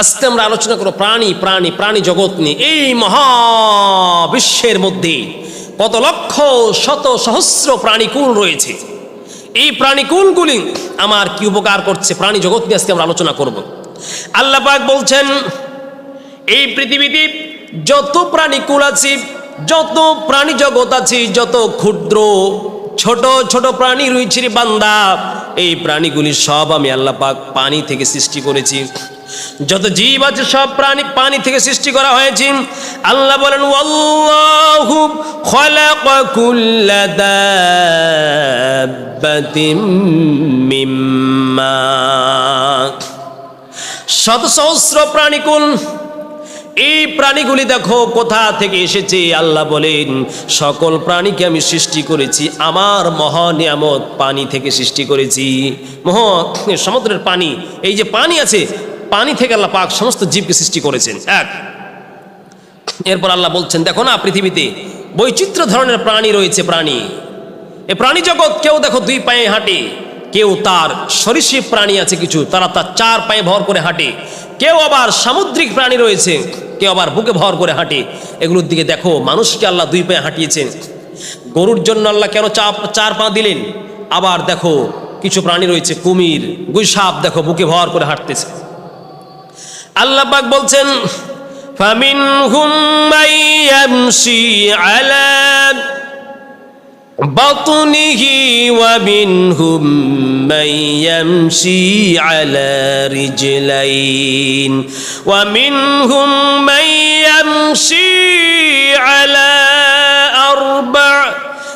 আজকে আমরা আলোচনা করো প্রাণী প্রাণী প্রাণী জগৎ নিয়ে। এই মহাবিশ্বের মধ্যে কত লক্ষ, শত সহস্র প্রাণীকুল রয়েছে। এই প্রাণীকুলগুলি আমার কি উপকার করছে? প্রাণী জগৎ নিয়ে আজকে আমরা আলোচনা করব। আল্লাহ পাক বলছেন, এই পৃথিবীতে যত প্রাণীকুল আছে, যত প্রাণী জগৎ আছে, যত ক্ষুদ্র, ছোট ছোট প্রাণী রয়েছে বান্দা, এই প্রাণীগুলি সব আমি আল্লাহ পাক পানি থেকে সৃষ্টি করেছি। যত জীব আছে, সব প্রাণী পানি থেকে সৃষ্টি করা হয়েছে। আল্লাহ বলেন শত সহস্র প্রাণীকুল, এই প্রাণীগুলি দেখো কোথা থেকে এসেছে? আল্লাহ বলেন, সকল প্রাণীকে আমি সৃষ্টি করেছি, আমার মহানিয়ামত পানি থেকে সৃষ্টি করেছি। মহ সমুদ্রের পানি, এই যে পানি আছে পানি থেকে আল্লাহ পাক সমস্ত জীবকে সৃষ্টি করেছেন। এক, এরপর আল্লাহ বলছেন, দেখো না পৃথিবীতে বৈচিত্র্য ধরনের প্রাণী রয়েছে প্রাণী। এ প্রাণী জগৎ কেউ দেখো দুই পায়ে হাঁটে, কেউ তার সরীসৃপ প্রাণী আছে কিছু, তারা তার চার পায়ে ভর করে হাঁটে। কেউ আবার সামুদ্রিক প্রাণী রয়েছে, কেউ আবার বুকে ভর করে হাঁটে। এগুলোর দিকে দেখো, মানুষকে আল্লাহ দুই পায়ে হাঁটিয়েছেন। গরুর জন্য আল্লাহ কেন চাপ চার পা দিলেন? আবার দেখো, কিছু প্রাণী রয়েছে কুমির, গুইসাপ দেখো, বুকে ভর করে হাঁটতেছে। আল্লাহ পাক বলছেন ফামিনহুম মাইয়ামশি আলা بطنه ومنهم من يمشي على رجلين ومنهم من يمشي على أربع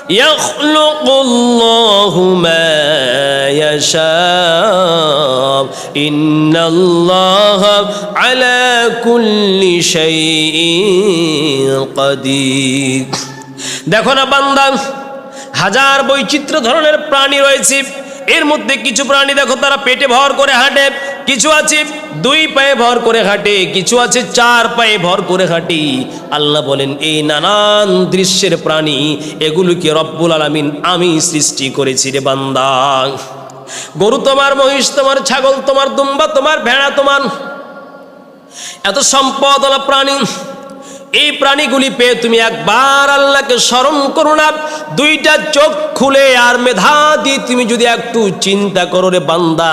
يخلق الله ما يشاء إن الله على كل شيء قدير দেখো না বান্দা হাজার বৈচিত্র্য ধরনের প্রাণী রয়েছে এর মধ্যে কিছু প্রাণী দেখো তারা পেটে ভর করে হাঁটে কিছু আছে দুই পায়ে ভর করে হাঁটে কিছু আছে চার পায়ে ভর করে হাঁটি আল্লাহ বলেন এই নানান দৃশ্যের প্রাণী এগুলোকে রব্বুল আলামিন আমি সৃষ্টি করেছি রে বান্দা গরু তোমার মহিষ, তোমার ছাগল, তোমার দুম্বা, তোমার ভেড়া, তোমার এত সম্পদ প্রাণী। এই প্রাণীগুলি পেয়ে তুমি একবার আল্লাহকে স্মরণ করো না, দুইটা চোখ খুলে আর মেধা দিয়ে তুমি যদি একটু চিন্তা করো, রে বান্দা,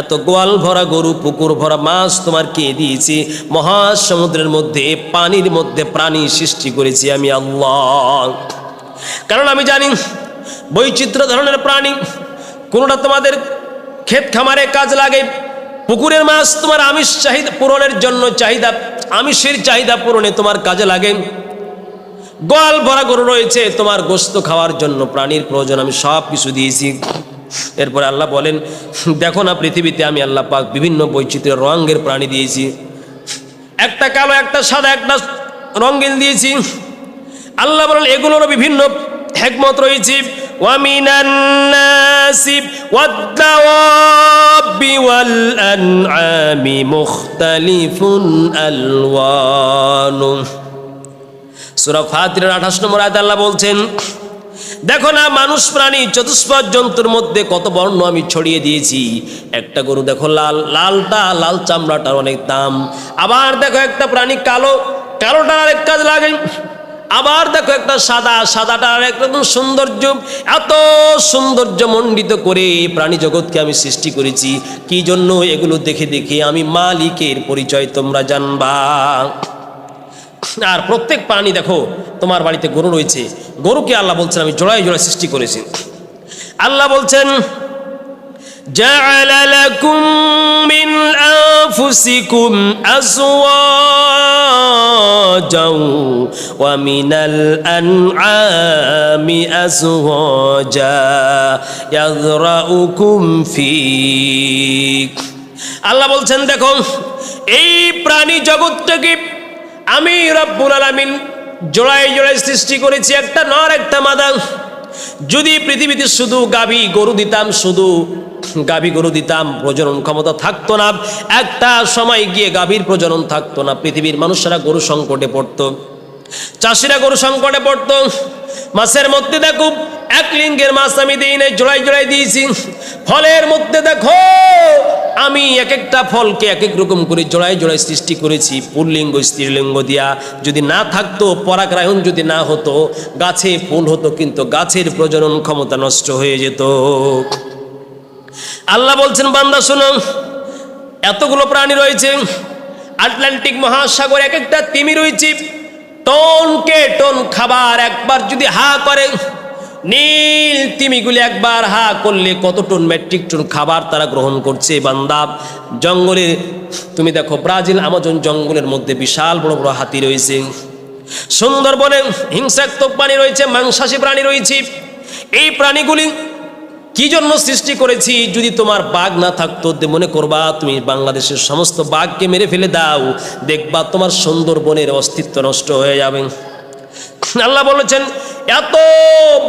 এত গোয়াল ভরা গরু, পুকুর ভরা মাছ তোমার কে দিয়েছি? মহাসমুদ্রের মধ্যে, পানির মধ্যে প্রাণী সৃষ্টি করেছি আমি আল্লাহ। কারণ আমি জানি, বৈচিত্র্য ধরনের প্রাণী কোনোটা তোমাদের ক্ষেত খামারে কাজ লাগে? পুকুরের মাছ তোমার আমিষ চাহিদা পূরণের জন্য চাহিদা, আমিষের চাহিদা পূরণে তোমার কাজে লাগে। গোয়াল ভরা গরু রয়েছে, তোমার গোস্ত খাওয়ার জন্য প্রাণীর প্রয়োজন, আমি সব কিছু দিয়েছি। এরপরে আল্লাহ বলেন, দেখো না পৃথিবীতে আমি আল্লাহ পাক বিভিন্ন বৈচিত্র্য রঙের প্রাণী দিয়েছি। একটা কালো, একটা সাদা, একটা রঙিন দিয়েছি। আল্লাহ বলেন, এগুলোরও বিভিন্ন হেকমত রয়েছে। ওয়ামিনান্না الناس والدواب والأنعام مختلف ألوانه সুরা ফাতিরের আঠাশ নম্বর আয়াত আল্লাহ বলছেন দেখো না মানুষ প্রাণী চতুষ্পদ জন্তুর মধ্যে কত বর্ণ আমি ছড়িয়ে দিয়েছি একটা গরু দেখো লাল লালটা লাল চামড়াটার অনেক দাম আবার দেখো একটা প্রাণী কালো কালোটার আরেক কাজ লাগে আবার দেখো একটা সাদা সাদাটার একরকম সৌন্দর্য। এত সৌন্দর্য মণ্ডিত করে প্রাণী জগৎকে আমি সৃষ্টি করেছি। কি জন্য এগুলো দেখে দেখে আমি মালিকের পরিচয় তোমরা জানবা। আর প্রত্যেক প্রাণী দেখো, তোমার বাড়িতে গরু রয়েছে। গরুকে আল্লাহ বলছেন, আমি জোড়ায় জোড়ায় সৃষ্টি করেছি। আল্লাহ বলছেন جعل لكم من أنفسكم أزواجا ومن الأنعام أزواجا يذرأكم فيه আল্লাহ বলছেন দেখো এই প্রাণী জগৎটাকে আমি রব্বুল আলামিন জোড়ায় জোড়ায় সৃষ্টি করেছি একটা নর একটা মাদা যদি পৃথিবীতে শুধু গাভী গরু দিতাম শুধু গাভী গরু দিতাম, প্রজনন ক্ষমতা থাকতো না। একটা সময় গিয়ে গাভীর প্রজনন থাকতো না। পৃথিবীর মানুষেরা গরু সংকটে পড়তো। চাষিরা গরু সংকটে পড়তো। মাছের মধ্যে দেখো, এক লিঙ্গের মাছ আমি দিই নাই জোড়াই জোড়াই দিয়েছি। ফলের মধ্যে দেখো, আমি এক একটা ফলকে এক এক রকম করে জোড়ায় জোড়ায় সৃষ্টি করেছি। পুল্লিঙ্গ, স্ত্রীলিঙ্গ দিয়া যদি না থাকতো পরাগ্রায়ণ যদি না হতো, গাছে ফুল হতো, কিন্তু গাছের প্রজনন ক্ষমতা নষ্ট হয়ে যেত। আল্লাহ বলছেন, বান্দা, শুনো, এতগুলো প্রাণী রয়েছে, আটলান্টিক মহাসাগর এক একটা তিমি রয়েছে, টনকে টন খাবার একবার যদি হা করে, নীল তিমিগুলি একবার হা করলে কত টন মেট্রিক টন খাবার তারা গ্রহণ করছে, বান্দা। জঙ্গলের তুমি দেখো, ব্রাজিল, আমাজন জঙ্গলের মধ্যে বিশাল বড় বড় হাতি রয়েছে। সুন্দরবনে হিংসাত্মক প্রাণী রয়েছে, মাংসাশী প্রাণী রয়েছে। এই প্রাণীগুলি কি জন্য সৃষ্টি করেছি? যদি তোমার বাঘ না থাকতো মনে করবা তুমি বাংলাদেশের সমস্ত বাঘকে মেরে ফেলে দাও। দেখবা তোমার সুন্দরবনের অস্তিত্ব নষ্ট হয়ে যাবে। আল্লাহ বলেছেন, এত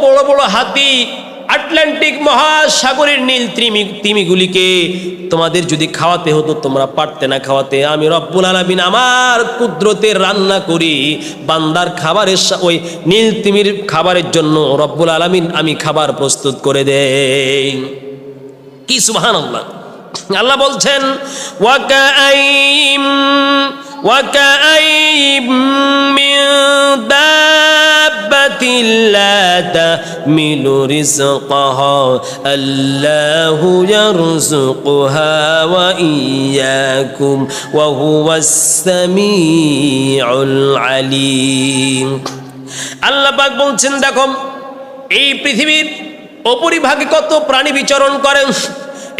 বড় বড় হাতি আটলান্টিক মহাসাগরের নীল তিমি তিমিগুলিকে তোমাদের যদি খাওয়াতে হতো, তোমরা পারতে না খাওয়াতে। আমি রব্বুল আলমিন আমার কুদরতে রান্না করি, বান্দার খাবারের ওই নীল তিমির খাবারের জন্য রব্বুল আলমিন আমি খাবার প্রস্তুত করে দেই। কি সুবহান আল্লাহ আল্লাহ বলছেন, ওয়াকাইম ওয়াকাইম মিন দাব্বাতিন লা তাহমিলু রিজকাহা আল্লাহু ইয়ারযুকুহা ওয়া ইয়্যাকুম ওয়া হুয়াস সামিউল আল্লাহ পাক বলছেন, দেখো, এই পৃথিবীর অপরিভাগে কত প্রাণী বিচরণ করেন?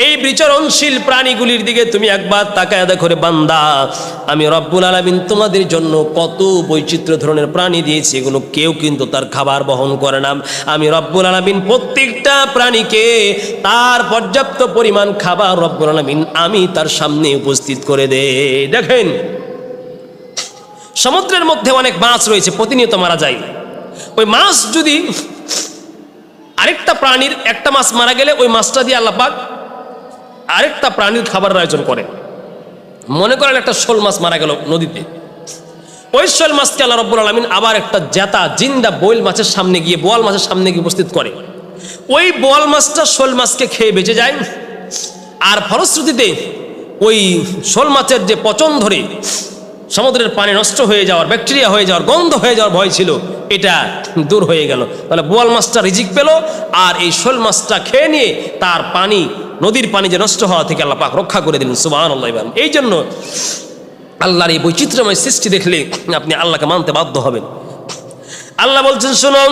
এই বিচরণশীল প্রাণীগুলির দিকে তুমি একবার তাকায় দেখো রে বান্দা। আমি রব্বুল আলমিন তোমাদের জন্য কত বৈচিত্র্য ধরনের প্রাণী দিয়েছি, এগুলো কেউ কিন্তু তার খাবার বহন করে না। আমি রব্বুল আলমিন প্রত্যেকটা প্রাণীকে তার পর্যাপ্ত পরিমাণ খাবার রব্বুল আলমিন আমি তার সামনে উপস্থিত করে দে দেখেন, সমুদ্রের মধ্যে অনেক মাছ রয়েছে, প্রতিনিয়ত মারা যায়। ওই মাছ যদি আরেকটা প্রাণীর একটা মাছ মারা গেলে ওই মাছটা দিয়ে আল্লাপাক আরেকটা প্রাণীর খাবারের আয়োজন করে। মনে করেন একটা শোল মাছ মারা গেল নদীতে। ওই শোল মাছকে আল্লাহ রব্বুল আলমিন আবার একটা জেতা, জিন্দা বইল মাছের সামনে গিয়ে, বোয়াল মাছের সামনে গিয়ে উপস্থিত করে। ওই বোয়াল মাছটা শোল মাছকে খেয়ে বেঁচে যায়। আর ফলশ্রুতিতে ওই শোল মাছের যে পচন ধরে সমুদ্রের পানি নষ্ট হয়ে যাওয়ার ব্যাকটেরিয়া হয়ে যাওয়ার গন্ধ হয়ে যাওয়ার ভয় ছিল, এটা দূর হয়ে গেল। তাহলে বোয়াল মাছটা রিজিক পেল আর এই শোল মাছটা খেয়ে নিয়ে তার পানি, নদীর পানি যে নষ্ট হওয়া থেকে আল্লাহ পাক রক্ষা করে দিলেন সুবাহ আল্লাহ এই জন্য আল্লাহর এই বৈচিত্র্যময় সৃষ্টি দেখলে আপনি আল্লাহকে মানতে বাধ্য হবেন। আল্লাহ বলছেন, শুনুন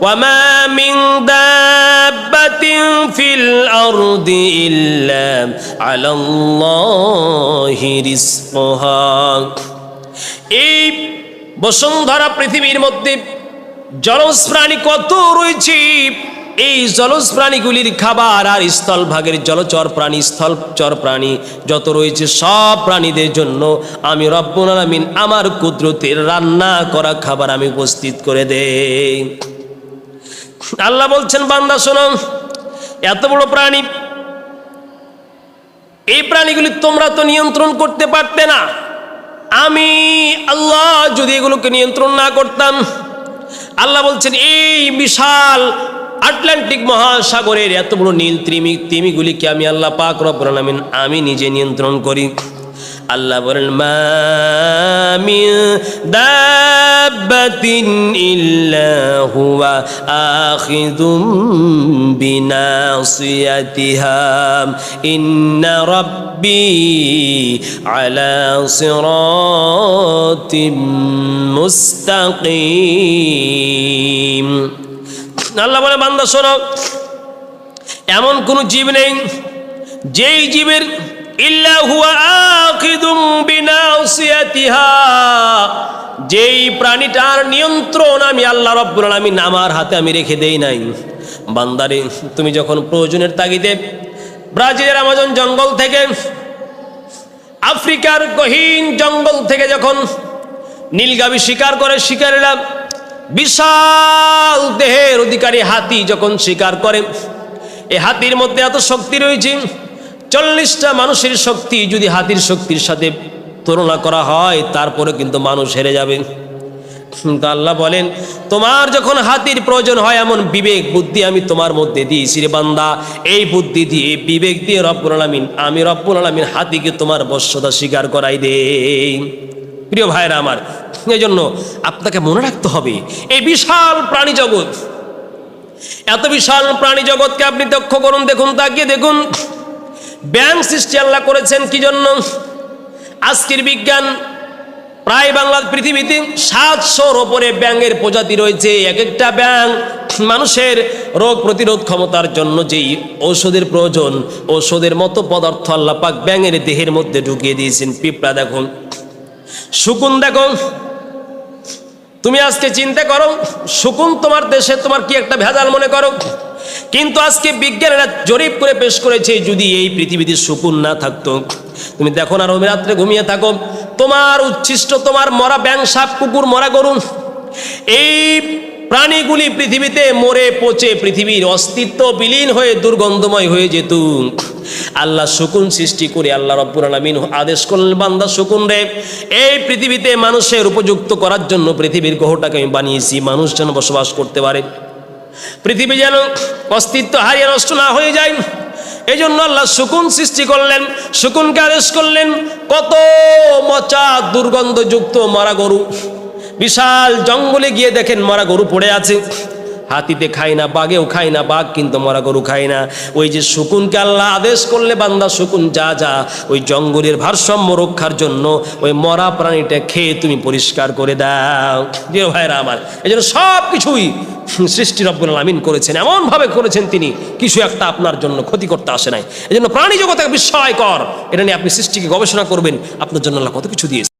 وما من دابة في الأرض إلا على الله رزقها এই বসুন্ধরা পৃথিবীর মধ্যে জলজ প্রাণী কত রয়েছে এই জলজ প্রাণীগুলির খাবার আর স্থল ভাগের জলচর প্রাণী স্থলচর প্রাণী যত রয়েছে সব প্রাণীদের জন্য আমি রব্বুল আলামিন আমার কুদরতের রান্না করা খাবার আমি উপস্থিত করে দেই আল্লাহ বলছেন, বান্দা, শোনো, এত বড় প্রাণী, এই প্রাণীগুলি তোমরা তো নিয়ন্ত্রণ করতে পারতে না। আমি আল্লাহ যদি এগুলোকে নিয়ন্ত্রণ না করতাম, আল্লাহ বলছেন, এই বিশাল আটলান্টিক মহাসাগরের এত বড় নীল তিমি তিমিগুলিকে আমি আল্লাহ পাক রব্বুল আলামিন, আমি নিজে নিয়ন্ত্রণ করি। আল্লাহ বলেন, মা মিন দাব্বাতিন ইল্লা হুয়া আখিযুম বিনাসিয়াতিহা। ইন্না রাব্বি আলা সিরাতিম মুস্তাকিম। আল্লাহ বলে বান্দা শোনো, এমন কোনো জীব নেই, যেই জীবের ইল্লা হুয়া যেই প্রাণীটার নিয়ন্ত্রণ আমি আল্লাহ রব্বুল আলামিন আমার হাতে আমি রেখে দেই নাই। বান্দারে, তুমি যখন প্রয়োজনের তাগিদে ব্রাজিলের আমাজন জঙ্গল থেকে, আফ্রিকার গহীন জঙ্গল থেকে যখন নীলগাভী শিকার করে শিকারীরা বিশাল দেহের অধিকারী হাতি যখন শিকার করে এই হাতির মধ্যে এত শক্তি রয়েছে চল্লিশটা মানুষের শক্তি যদি হাতির শক্তির সাথে তুলনা করা হয়, তারপরে কিন্তু মানুষ হেরে যাবে। কিন্তু আল্লাহ বলেন, তোমার যখন হাতির প্রয়োজন হয়, এমন বিবেক, বুদ্ধি আমি তোমার মধ্যে দিয়েছি রে বান্দা। এই বুদ্ধি দিয়ে বিবেক দিয়ে রব্বুল আলামিন, আমি রব্বুল আলামিন হাতিকে তোমার বশ্যতা স্বীকার করাই দেই। প্রিয় ভাইরা আমার এই জন্য আপনাকে মনে রাখতে হবে, এই বিশাল প্রাণী জগৎ, এত বিশাল প্রাণী জগৎকে আপনি লক্ষ্য করুন, দেখুন, তাকিয়ে দেখুন। ব্যাং সৃষ্টি আল্লাহ করেছেন কি জন্য? আজকের বিজ্ঞান প্রায় বাংলার পৃথিবীতে সাতশোর ওপরে ব্যাঙের প্রজাতি রয়েছে। এক একটা ব্যাং মানুষের রোগ প্রতিরোধ ক্ষমতার জন্য যেই ঔষধের প্রয়োজন, ঔষধের মতো পদার্থ আল্লাহ পাক ব্যাঙের দেহের মধ্যে ঢুকিয়ে দিয়েছেন। পিঁপড়া দেখুন শুকুন দেখো। তুমি আজকে চিন্তা করো, শকুন তোমার দেশে তোমার কি একটা ভেজাল মনে করো? কিন্তু আজকে বিজ্ঞানীরা জরিপ করে পেশ করেছে, যদি এই পৃথিবীতে শকুন না থাকতো। তুমি দেখো না, রবি রাত্রে ঘুমিয়ে থাকো। তোমার উচ্ছিষ্ট, তোমার মরা ব্যাং সাপ, কুকুর, মরা গরু, এই প্রাণীগুলি পৃথিবীতে মরে পচে, পৃথিবীর অস্তিত্ব বিলীন হয়ে দুর্গন্ধময় হয়ে যেত। আল্লাহ শকুন সৃষ্টি করে আল্লাহ রব্বুল আলমিন আদেশ করলেন, বান্দা শকুন রে, এই পৃথিবীতে মানুষের উপযুক্ত করার জন্য পৃথিবীর গ্রহটাকে আমি বানিয়েছি। মানুষ যেন বসবাস করতে পারে। পৃথিবী যেন অস্তিত্ব হারিয়ে নষ্ট না হয়ে যায়। এই জন্য আল্লাহ শকুন সৃষ্টি করলেন শকুনকে আদেশ করলেন, কত মচা দুর্গন্ধযুক্ত মরা গরু বিশাল জঙ্গলে গিয়ে দেখেন মরা গরু পড়ে আছে। হাতিতে খায় না, বাঘেও খায় না, বাঘ কিন্তু মরা গরু খায় না। ওই যে শকুনকে আল্লাহ আদেশ করলে, বান্দা শকুন যা যা, ওই জঙ্গলের ভারসাম্য রক্ষার জন্য ওই মরা প্রাণীটা খেয়ে তুমি পরিষ্কার করে দাও। যে ভাইরা আমার এই জন্য সব কিছুই সৃষ্টি রব্বুল আলমিন করেছেন, এমনভাবে করেছেন তিনি, কিছু একটা আপনার জন্য ক্ষতি করতে আসে নাই। এই জন্য প্রাণী জগতে বিস্ময়কর। এটা নিয়ে আপনি সৃষ্টিকে গবেষণা করবেন, আপনার জন্য আল্লাহ কত কিছু দিয়েছে।